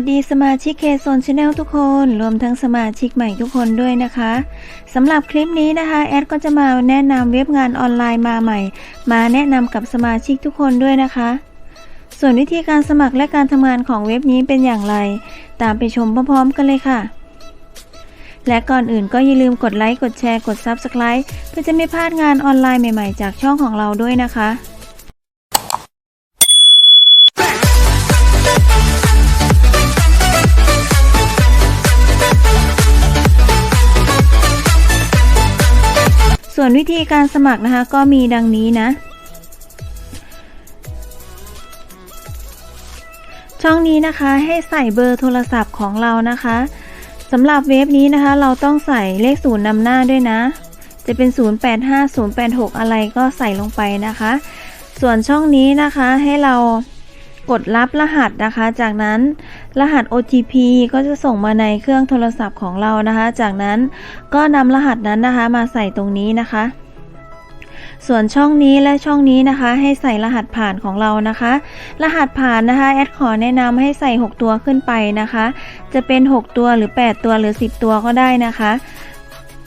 วัสดีสมาชิกเคโซนชาแนลทุกคน รวมทั้งสมาชิกใหม่ทุกคนด้วยนะคะสำหรับคลิปนี้นะคะแอดก็จะมาแนะนำเว็บงานออนไลน์มาใหม่ มาแนะนำกับสมาชิกทุกคนด้วยนะคะ ส่วนวิธีการสมัครและการทำงานของเว็บนี้เป็นอย่างไร ตามไปชมพร้อมๆกันเลยค่ะ และก่อนอื่นก็อย่าลืมกดไลค์กดแชร์กด Subscribe เพื่อจะไม่พลาดงานออนไลน์ใหม่ๆ จากช่องของเราด้วยนะคะ ส่วนวิธีการสมัครนะคะก็มีดังนี้นะ ช่องนี้นะคะให้ใส่เบอร์โทรศัพท์ของเรานะคะสำหรับเว็บนี้นะคะ เราต้องใส่เลขศูนย์นำหน้าด้วยนะ จะเป็น 085 086 อะไรก็ใส่ลงไปนะคะ ส่วนช่องนี้นะคะให้เรา กดรับรหัสนะคะ จากนั้นรหัส OTP ก็จะส่งมาในเครื่องโทรศัพท์ของเรานะคะ จากนั้นก็นำรหัสนั้นนะคะมาใส่ตรงนี้นะคะ ส่วนช่องนี้และช่องนี้นะคะ ให้ใส่รหัสผ่านของเรานะคะ รหัสผ่านนะคะแอดขอแนะนำให้ใส่ 6 ตัวขึ้นไปนะคะ จะเป็น 6 ตัวหรือ 8 ตัวหรือ 10 ตัวก็ได้นะคะ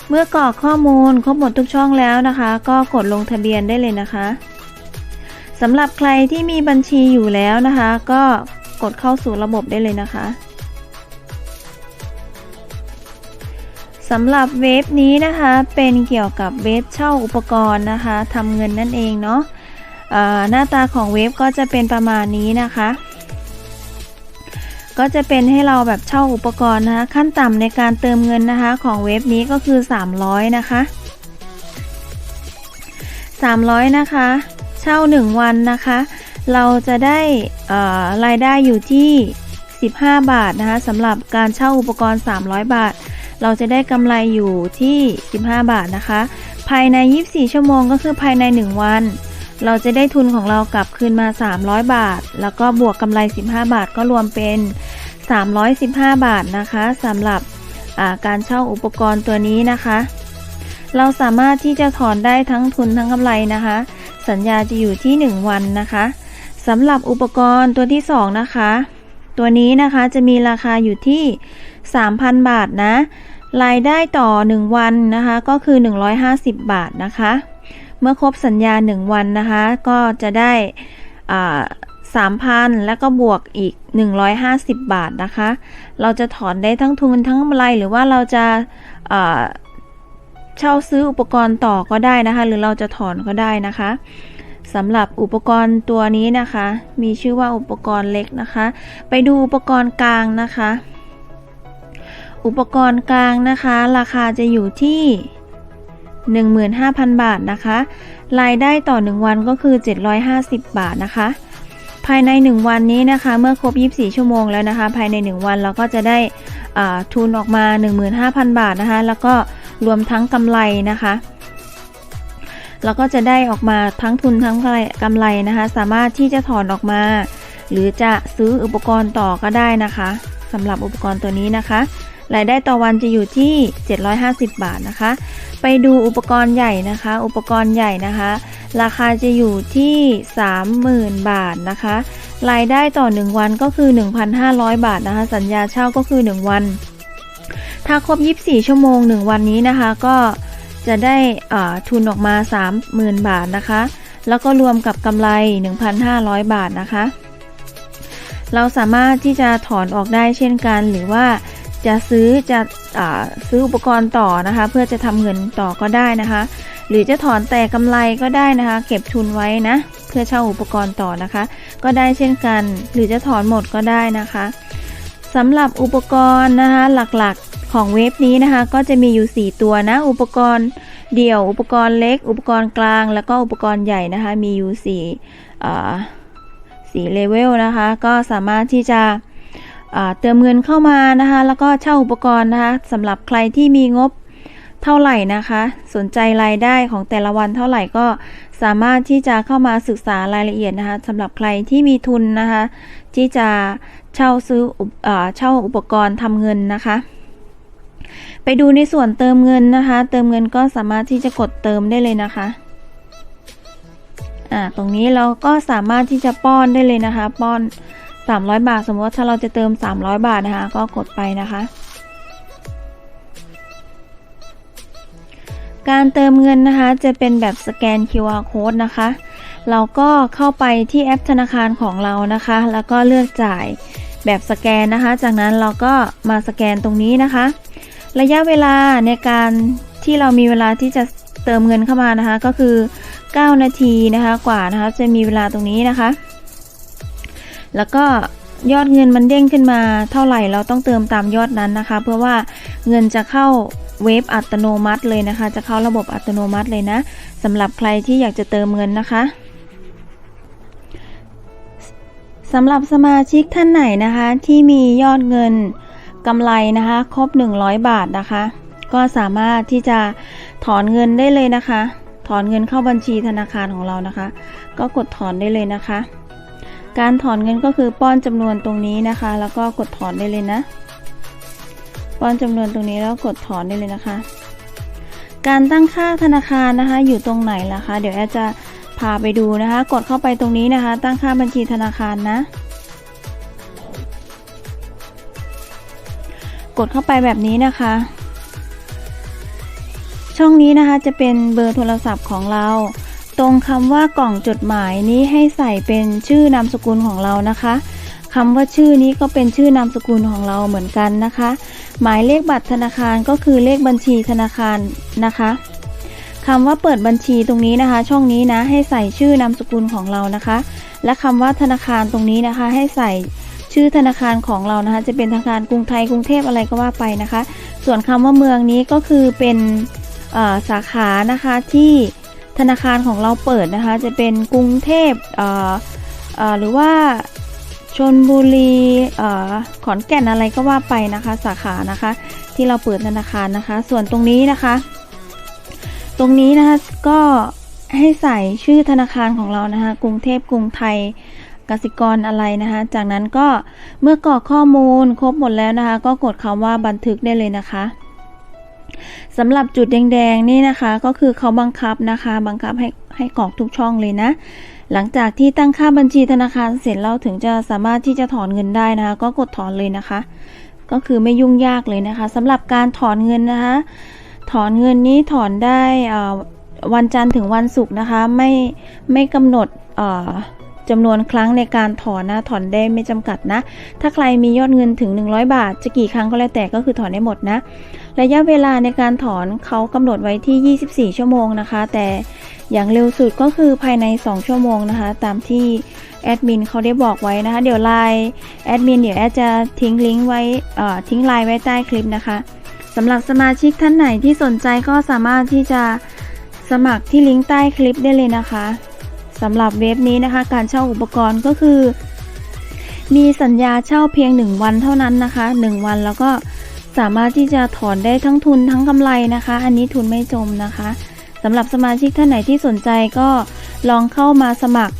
เมื่อกรอกข้อมูลครบหมดทุกช่องแล้วนะคะ ก็กดลงทะเบียนได้เลยนะคะ สำหรับใครที่มีบัญชีอยู่แล้วนะคะ ก็กดเข้าสู่ระบบได้เลยนะคะสำหรับเว็บนี้นะคะเป็นเกี่ยวกับเว็บเช่าอุปกรณ์นะคะทำเงินนั่นเองเนาะะหน้าตาของเว็บก็จะเป็นประมาณนี้นะคะ ก็จะเป็นให้เราแบบเช่าอุปกรณ์นะคะขั้นต่ำในการเติมเงินนะคะของเว็บนี้ก็คือ 300 นะคะ 300 นะคะ เช่า 1 วันนะคะ เราจะได้รายได้อยู่ที่ 15 บาทนะคะสำหรับการเช่าอุปกรณ์ 300 บาท เราจะได้กำไรอยู่ที่ 15 บาทนะคะ ภายใน 24 ชั่วโมงก็คือภายใน 1 วัน เราจะได้ทุนของเรากลับคืนมา 300 บาท แล้วก็บวกกำไร 15 บาทก็รวมเป็น 315 บาทนะคะสำหรับการเช่าอุปกรณ์ตัวนี้นะคะ เราสามารถที่จะถอนได้ทั้งทุนทั้งกำไรนะคะ สัญญาจะอยู่ที่ 1 วันนะคะสำหรับอุปกรณ์ตัวที่ 2 นะคะ ตัวนี้นะคะจะมีราคาอยู่ที่ 3,000 บาทนะ รายได้ต่อ 1 วันนะคะ ก็คือ 150 บาทนะคะ เมื่อครบสัญญา 1 วันนะคะ ก็จะได้สามพันแล้วก็บวกอีก 150 บาทนะคะ เราจะถอนได้ทั้งทุนทั้งกำไรหรือว่าเราจะ เช่าซื้ออุปกรณ์ต่อก็ได้นะคะ หรือเราจะถอนก็ได้นะคะสำหรับอุปกรณ์ตัวนี้นะคะ มีชื่อว่าอุปกรณ์เล็กนะคะ ไปดูอุปกรณ์กลางนะคะ อุปกรณ์กลางนะคะ ราคาจะอยู่ที่15,000 บาทนะคะ รายได้ต่อ 1 วันก็คือ 750 บาทนะคะ ภายใน 1 วันนี้นะคะ เมื่อครบ 24 ชั่วโมงแล้วนะคะ ภายใน 1 วันเราก็จะได้ทุนออกมา 15,000 บาทนะคะ แล้วก็ รวมทั้งกำไรนะคะแล้วก็จะได้ออกมาทั้งทุนทั้งกำไรนะคะ สามารถที่จะถอนออกมา หรือจะซื้ออุปกรณ์ต่อก็ได้นะคะสำหรับอุปกรณ์ตัวนี้นะคะรายได้ต่อวันจะอยู่ที่ 750 บาทนะคะ ไปดูอุปกรณ์ใหญ่นะคะ อุปกรณ์ใหญ่นะคะ ราคาจะอยู่ที่ 30,000 บาทนะคะ รายได้ต่อ 1 วันก็คือ 1,500 บาทนะคะ สัญญาเช่าก็คือ 1 วัน ถ้าครบ 24 ชั่วโมง 1 วันนี้นะคะ ก็จะได้ทุนออกมา 30,000 บาทนะคะ แล้วก็รวมกับกำไร 1,500 บาทนะคะ เราสามารถที่จะถอนออกได้เช่นกัน หรือว่าจะซื้อจะซื้ออุปกรณ์ต่อนะคะ เพื่อจะทำเงินต่อก็ได้นะคะ หรือจะถอนแต่กำไรก็ได้นะคะ เก็บทุนไว้นะ เพื่อเช่าอุปกรณ์ต่อนะคะ ก็ได้เช่นกัน หรือจะถอนหมดก็ได้นะคะสำหรับอุปกรณ์นะคะหลัก ของเว็บนี้นะคะ ก็จะมีอยู่ 4 ตัวนะ อุปกรณ์เดี่ยว อุปกรณ์เล็ก อุปกรณ์กลาง แล้วก็อุปกรณ์ใหญ่นะคะ มีอยู่4สี่เลเวลนะคะ ก็สามารถที่จะเติมเงินเข้ามานะคะ แล้วก็เช่าอุปกรณ์นะคะสำหรับใครที่มีงบเท่าไหร่นะคะ สนใจรายได้ของแต่ละวันเท่าไหร่ก็สามารถที่จะเข้ามาศึกษารายละเอียดนะคะสำหรับใครที่มีทุนนะคะ ที่จะเช่าซื้อเช่าอุปกรณ์ทำเงินนะคะ ไปดูในส่วนเติมเงินนะคะ เติมเงินก็สามารถที่จะกดเติมได้เลยนะคะ่าตรงนี้เราก็สามารถที่จะป้อนได้เลยนะคะ ป้อน 300 บาท สมมติว่าถ้าเราจะเติม 300 บาทนะคะ ก็กดไปนะคะ การเติมเงินนะคะ จะเป็นแบบสแกน QR code นะคะ เราก็เข้าไปที่แอปธนาคารของเรานะคะ แล้วก็เลือกจ่ายแบบสแกนนะคะ จากนั้นเราก็มาสแกนตรงนี้นะคะ ระยะเวลาในการที่เรามีเวลาที่จะเติมเงินเข้ามานะคะก็คือ 9 นาทีนะคะกว่านะคะจะมีเวลาตรงนี้นะคะ แล้วก็ยอดเงินมันเด้งขึ้นมาเท่าไหร่เราต้องเติมตามยอดนั้นนะคะ เพื่อว่าเงินจะเข้าเว็บอัตโนมัติเลยนะคะ จะเข้าระบบอัตโนมัติเลยนะสำหรับใครที่อยากจะเติมเงินนะคะสำหรับสมาชิกท่านไหนนะคะที่มียอดเงิน กำไรนะคะครบ 100 บาทนะคะ ก็สามารถที่จะถอนเงินได้เลยนะคะ ถอนเงินเข้าบัญชีธนาคารของเรานะคะ ก็กดถอนได้เลยนะคะ การถอนเงินก็คือป้อนจำนวนตรงนี้นะคะ แล้วก็กดถอนได้เลยนะ ป้อนจำนวนตรงนี้แล้วกดถอนได้เลยนะคะ การตั้งค่าธนาคารนะคะ อยู่ตรงไหนล่ะคะ เดี๋ยวแอดจะพาไปดูนะคะ กดเข้าไปตรงนี้นะคะ ตั้งค่าบัญชีธนาคารนะ กดเข้าไปแบบนี้นะคะ ช่องนี้นะคะจะเป็นเบอร์โทรศัพท์ของเรา ตรงคำว่ากล่องจดหมายนี้ให้ใส่เป็นชื่อนามสกุลของเรานะคะคำว่าชื่อนี้ก็เป็นชื่อนามสกุลของเราเหมือนกันนะคะ หมายเลขบัตรธนาคารก็คือเลขบัญชีธนาคารนะคะคำว่าเปิดบัญชีตรงนี้นะคะ ช่องนี้นะให้ใส่ชื่อนามสกุลของเรานะคะ และคำว่าธนาคารตรงนี้นะคะให้ใส่ ชื่อธนาคารของเรานะคะ จะเป็นธนาคารกรุงไทยกรุงเทพอะไรก็ว่าไปนะคะ ส่วนคำว่าเมืองนี้ก็คือเป็นสาขานะคะที่ธนาคารของเราเปิดนะคะ จะเป็นกรุงเทพหรือว่าชนบุรีขอนแก่นอะไรก็ว่าไปนะคะ สาขานะคะ ที่เราเปิดธนาคารนะคะ ส่วนตรงนี้นะคะ ตรงนี้นะคะก็ให้ใส่ชื่อธนาคารของเรานะคะ กรุงเทพกรุงไทย กสิกรอะไรนะคะ จากนั้นก็เมื่อกรอกข้อมูลครบหมดแล้วนะคะ ก็กดคำว่าบันทึกได้เลยนะคะสำหรับจุดแดงๆนี่นะคะ ก็คือเขาบังคับนะคะ บังคับให้ให้กรอกทุกช่องเลยนะ หลังจากที่ตั้งค่าบัญชีธนาคารเสร็จเราถึงจะสามารถที่จะถอนเงินได้นะคะ ก็กดถอนเลยนะคะ ก็คือไม่ยุ่งยากเลยนะคะสำหรับการถอนเงินนะคะ ถอนเงินนี้ถอนได้วันจันทร์ถึงวันศุกร์นะคะ ไม่ไม่กำหนด จำนวนครั้งในการถอนนะถอนได้ไม่จำกัดนะ ถ้าใครมียอดเงินถึง 100 บาท จะกี่ครั้งก็แล้วแต่ก็คือถอนได้หมดนะ ระยะเวลาในการถอนเขากำหนดไว้ที่ 24 ชั่วโมงนะคะ แต่อย่างเร็วสุดก็คือภายใน 2 ชั่วโมงนะคะ ตามที่แอดมินเขาได้บอกไว้นะคะ เดี๋ยวไลน์แอดมินเดี๋ยวแอดจะทิ้งลิงก์ไว้ทิ้งไลน์ไว้ใต้คลิปนะคะสำหรับสมาชิกท่านไหนที่สนใจก็สามารถที่จะสมัครที่ลิงก์ใต้คลิปได้เลยนะคะ สำหรับเว็บนี้นะคะ การเช่าอุปกรณ์ก็คือ มีสัญญาเช่าเพียง 1 วันเท่านั้นนะคะ 1 วันแล้วก็สามารถที่จะถอนได้ทั้งทุนทั้งกำไรนะคะ อันนี้ทุนไม่จมนะคะสำหรับสมาชิกท่านไหนที่สนใจก็ลองเข้ามาสมัคร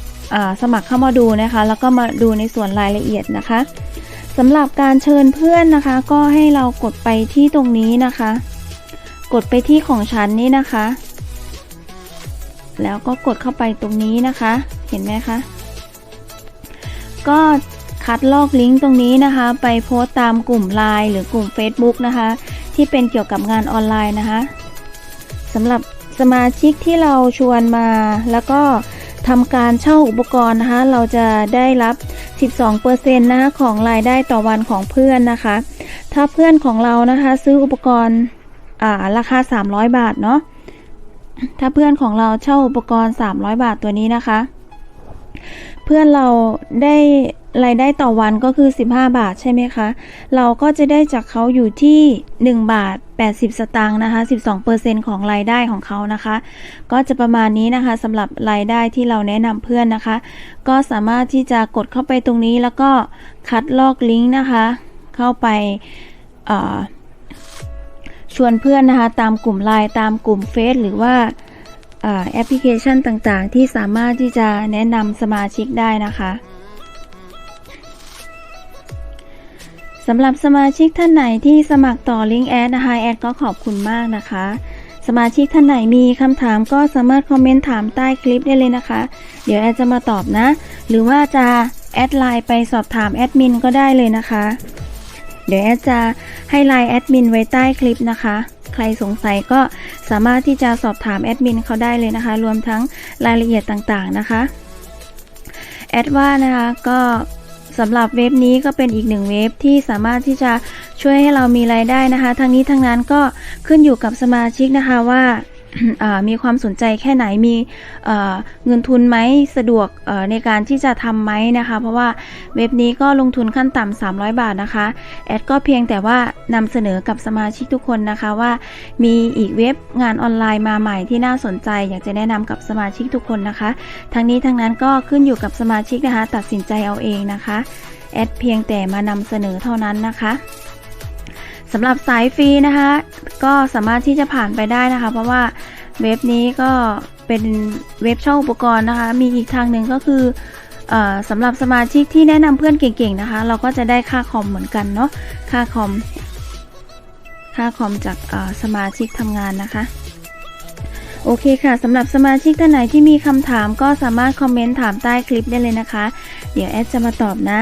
สมัครเข้ามาดูนะคะ แล้วก็มาดูในส่วนรายละเอียดนะคะสำหรับการเชิญเพื่อนนะคะ ก็ให้เรากดไปที่ตรงนี้นะคะ กดไปที่ของฉันนี่นะคะ แล้วก็กดเข้าไปตรงนี้นะคะ เห็นไหมคะ ก็คัดลอกลิงก์ตรงนี้นะคะ ไปโพสต์ตามกลุ่มไลน์หรือกลุ่ม Facebook นะคะ ที่เป็นเกี่ยวกับงานออนไลน์นะคะสำหรับสมาชิกที่เราชวนมา แล้วก็ทำการเช่าอุปกรณ์นะคะ เราจะได้รับ 12%นะคะของรายได้ต่อวันของเพื่อนนะคะ ถ้าเพื่อนของเรานะคะ ซื้ออุปกรณ์ราคา 300 บาทเนาะ ถ้าเพื่อนของเราเช่าอุปกรณ์ 300 บาทตัวนี้นะคะ เพื่อนเราได้รายได้ต่อวันก็คือ 15 บาทใช่ไหมคะ เราก็จะได้จากเขาอยู่ที่ 1 บาท 80 สตางค์นะคะ 12%ของรายได้ของเขานะคะ ก็จะประมาณนี้นะคะสำหรับรายได้ที่เราแนะนำเพื่อนนะคะ ก็สามารถที่จะกดเข้าไปตรงนี้แล้วก็คัดลอกลิงก์นะคะ เข้าไป ชวนเพื่อนนะคะตามกลุ่มไลน์ตามกลุ่มเฟซหรือว่าแอปพลิเคชันต่างๆ ที่สามารถที่จะแนะนำสมาชิกได้นะคะสำหรับสมาชิกท่านไหนที่สมัครต่อลิงก์แอดนะคะแอดก็ขอบคุณมากนะคะ สมาชิกท่านไหนมีคำถามก็สามารถคอมเมนต์ถามใต้คลิปได้เลยนะคะ เดี๋ยวแอดจะมาตอบนะ หรือว่าจะแอดไลน์ไปสอบถามแอดมินก็ได้เลยนะคะ เดี๋ยวแอดจะให้ไลน์แอดมินไว้ใต้คลิปนะคะ ใครสงสัยก็สามารถที่จะสอบถามแอดมินเขาได้เลยนะคะ รวมทั้งรายละเอียดต่างๆนะคะ แอดว่านะคะก็สำหรับเว็บนี้ก็เป็นอีกหนึ่งเว็บที่สามารถที่จะช่วยให้เรามีรายได้นะคะ ทั้งนี้ทั้งนั้นก็ขึ้นอยู่กับสมาชิกนะคะว่าอ่า มีความสนใจแค่ไหนมีเงินทุนไหมสะดวกในการที่จะทำไหมนะคะ เพราะว่าเว็บนี้ก็ลงทุนขั้นต่ำ300 บาทนะคะแอดก็เพียงแต่ว่านำเสนอกับสมาชิกทุกคนนะคะว่า มีอีกเว็บงานออนไลน์มาใหม่ที่น่าสนใจ อยากจะแนะนำกับสมาชิกทุกคนนะคะ ทั้งนี้ทั้งนั้นก็ขึ้นอยู่กับสมาชิกนะคะ ตัดสินใจเอาเองนะคะแอดเพียงแต่มานำเสนอเท่านั้นนะคะ สำหรับสายฟรีนะคะ ก็สามารถที่จะผ่านไปได้นะคะ เพราะว่าเว็บนี้ก็เป็นเว็บเช่าอุปกรณ์นะคะ มีอีกทางหนึ่งก็คืออสำหรับสมาชิกที่แนะนำเพื่อนเก่งๆนะคะ เราก็จะได้ค่าคอมเหมือนกันเนาะค่าคอมค่าคอมจากสมาชิกทำงานนะคะ โอเคค่ะสำหรับสมาชิกท่านไหนที่มีคำถามก็สามารถคอมเมนต์ถามใต้คลิปได้เลยนะคะ เดี๋ยวแอดจะมาตอบนะ